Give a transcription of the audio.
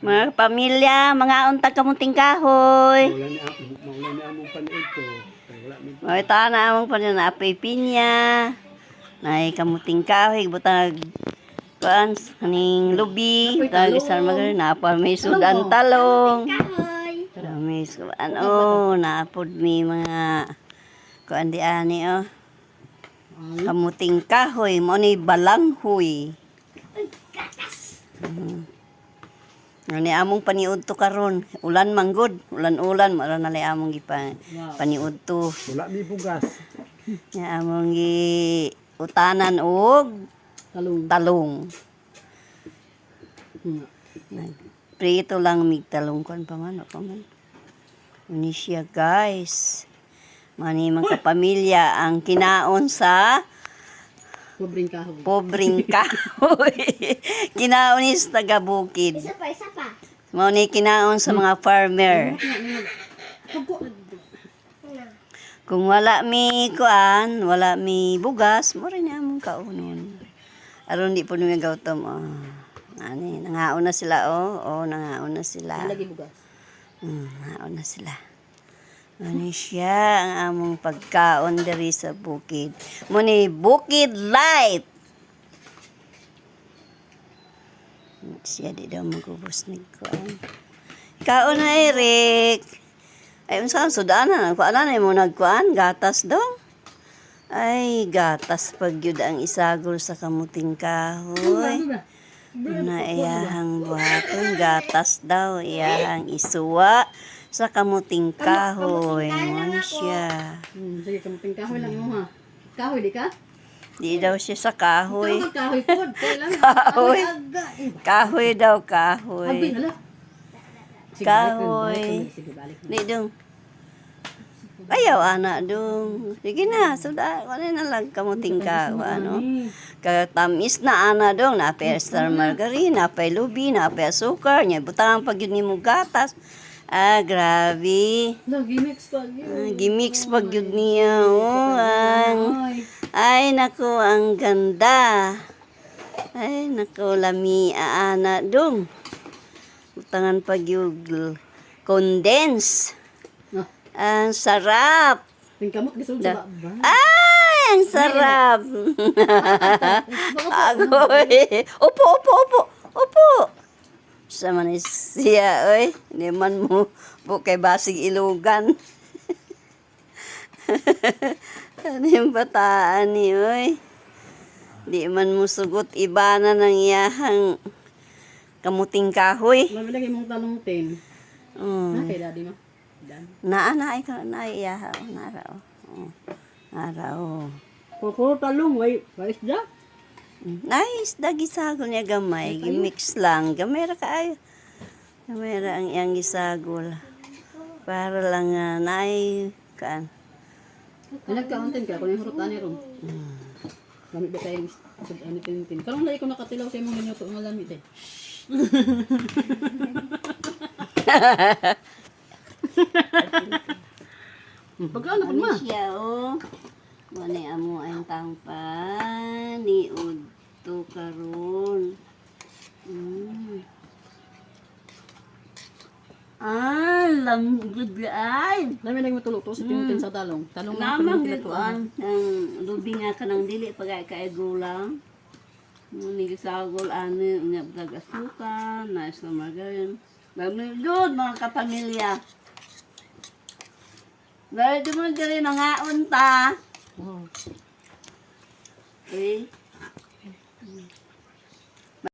Mga pamilya, mga untag kamunting kahoy. Maulan ni amo, maulan ni amo panood ko. Mga ita na among pa na apay pinya. Nay kamuting kahoy, butang kuan kaning lubi, tag isang magar na pa may sudan talong. Na May kuan oh, naapod mi mga kuan di ani oh. Kamuting kahoy, mo ni balanghoy. Mm. Ani among paniud to karon, ulan manggod, ulan-ulan mara na lay among gipa paniud to. Wala mi bugas. Nga among gi utanan og Talong. talong. Hmm. Prito lang mig talong kon pa man pa man. Uni siya guys. Mani mga kapamilya ang kinaon sa Pobreng kahoy. pobreng kahoy. kinaon is taga bukid. Isa pa, isa pa. Mao ni kinaon sa mga farmer. Kung wala mi kuan, wala mi bugas, mo rin among kaunon. Aron di po nung gautom. Oh. Ani, nangaon na sila oh. Oh, nangaon na sila. lagi bugas. Hmm, nangaon na sila. Ano siya ang among pagkaon diri sa bukid. Muni Bukid Light. Siya di daw magubos ni kuan. Kaon na Eric. Ay, unsa ang sudanan? Kuan na mo nagkuan? Gatas daw? Ay, gatas pag yun ang isagol sa kamuting kahoy. Na iyahang buhaton, gatas daw, iyahang isuwa sa kamuting kahoy. Mo siya. Hmm, sige, kamuting kahoy lang mo ha. Kahoy, di ka? Di daw siya sa kahoy. Tawag kahoy po. Kahoy. Kahoy daw, kahoy. ala. Sige, Kahoy. Di dong. Ayaw, anak dong. Sige na, suda. Wala na lang kamuting kahoy, ano. Katamis na ana dong, napay star margarine, napay lubi, napay asukar, nya butang pag yun mo gatas. Ah, grabe. No, gimmicks pa. Ah, gimix pag yun niya. Oh, ang, Ay. naku, ang ganda. Ay, naku, lami ana dong. Butangan pag yung condense. No, Ang sarap. tingkamot gisulod Da- sa ba? Ay, ang sarap. Agoy. Opo, opo, opo. Opo. Sa man is siya, oy. Di man mo po kay basig ilugan. ano yung bataan ni, oy. Di man mo sugot iba na ng iyahang kamuting kahoy. Mabilagay mong talong tin. Mm. Na kay daddy mo. Naa, naa, ikaw, naa, iyaha. Oh. Oh. Nara, oh. Puro talong, way, way isda. Nice, dagi sagol niya gamay. Gimix lang. Gamay ra kaayo. Gamay ra ang iyang gisagol. Para lang nga naay kan. Ay, nagkauntin ka, kung yung hurutan ni Rom. Gamit ba tayo ano tin tin. Karong lagi ko nakatilaw sa imong minuto nga lamit eh. Hmm, Pagkaano pa ma? Ano siya oh. Mani amo ang tangpan ni udto karon. Mm. Ah, langgod ay. Dami nang matulog to sa tinutin sa talong. Talong na Namang ko gituan ang lubi nga kanang dili pagay kay gulang. Muni gisagol ani nya pag asuka, na sa margarin. Dami dud mga kapamilya. Dahil di mo diri mga unta. Oh. Eh,